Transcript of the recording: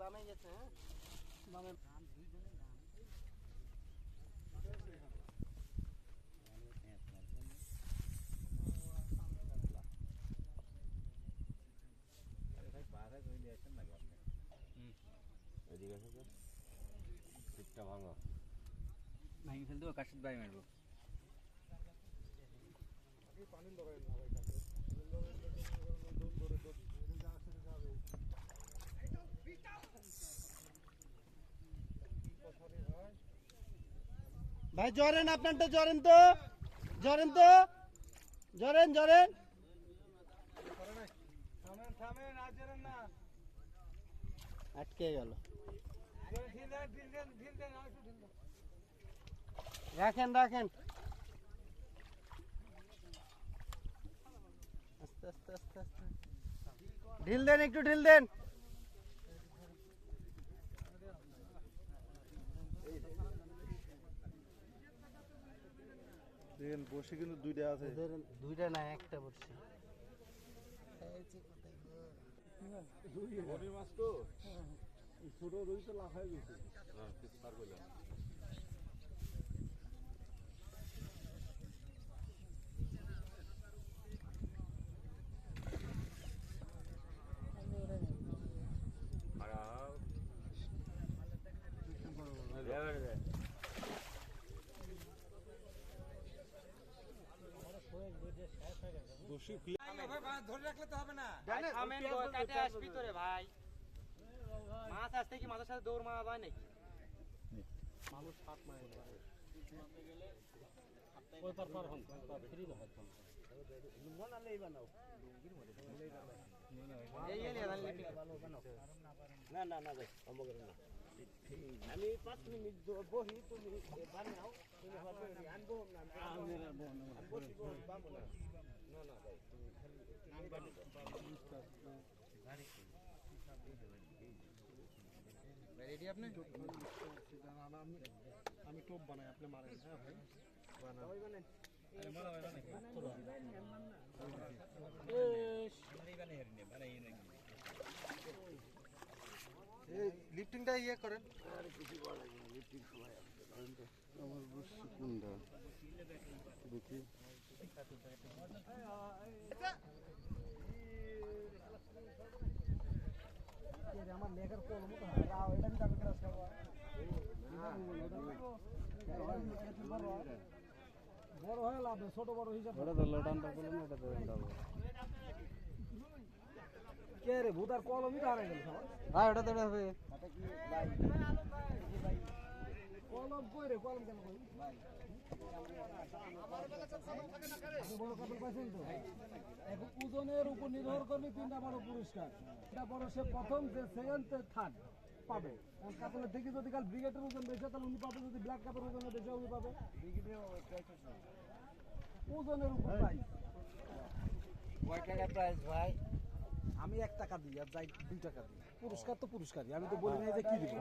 বামে গেছে হ্যাঁ বামে ভাঙা ভাঙি ফেলতে কাশিত বাই মারবো? ভাই, জরেন, আপনারটা জরেন তো। জরেন তো। জরেন জরেন। আটকে গেল। রাখেন রাখেন। ঢিল দেন, একটু ঢিল দেন। দেখেন বসে কিন্তু দুইটা আছে। দুইটা না একটা বসে বড়ি মাছ তো ছোট রুই তো লাফাই গেছে হ্যাঁ কিছু পার করলাম খারাপ বসে ধরে রাখলে তো হবে না ভাই। মাছ আসতে কি মাছের সাথে দৌড় মারা যায় নাকি? না। না না ভাই সম্ভব না। আমি পাঁচ মিনিট বহি তুমি বানাও তুমি হবে আনব না না তুমি টোপ বানাই আপনি মারেন হ্যাঁ ভাই এই ইয়ে করেন। আমার বসছে কোনটা দেখি আমার লেখার কলম তো রাও এটা আমি তাকে ক্রাশ করব বড় হয়ে লাভ ছোট বড় হিসাব এটা কে রে ভূতার কলমই তো হারাই গেল ভাই ওটা ধরে হবে। কলম কই রে? কলম কেন কই? ওজনের উপর নির্ভর করলে তিনটা বড় পুরস্কার। এটা বড় সে প্রথম যে সেকেন্ড থার্ড পাবে। কাপড়ের দেখি যদি কাল ব্রিগেডের ওজন বেশি তাহলে উনি পাবে যদি ব্ল্যাক কাপড় ওজনের বেশি উনি পাবে। ওজনের উপর প্রাইস কয় টাকা প্রাইস ভাই? আমি এক টাকা দিই আর যাই দুই টাকা দিই। পুরস্কার তো পুরস্কারই, আমি তো বলি নাই যে কি দিব।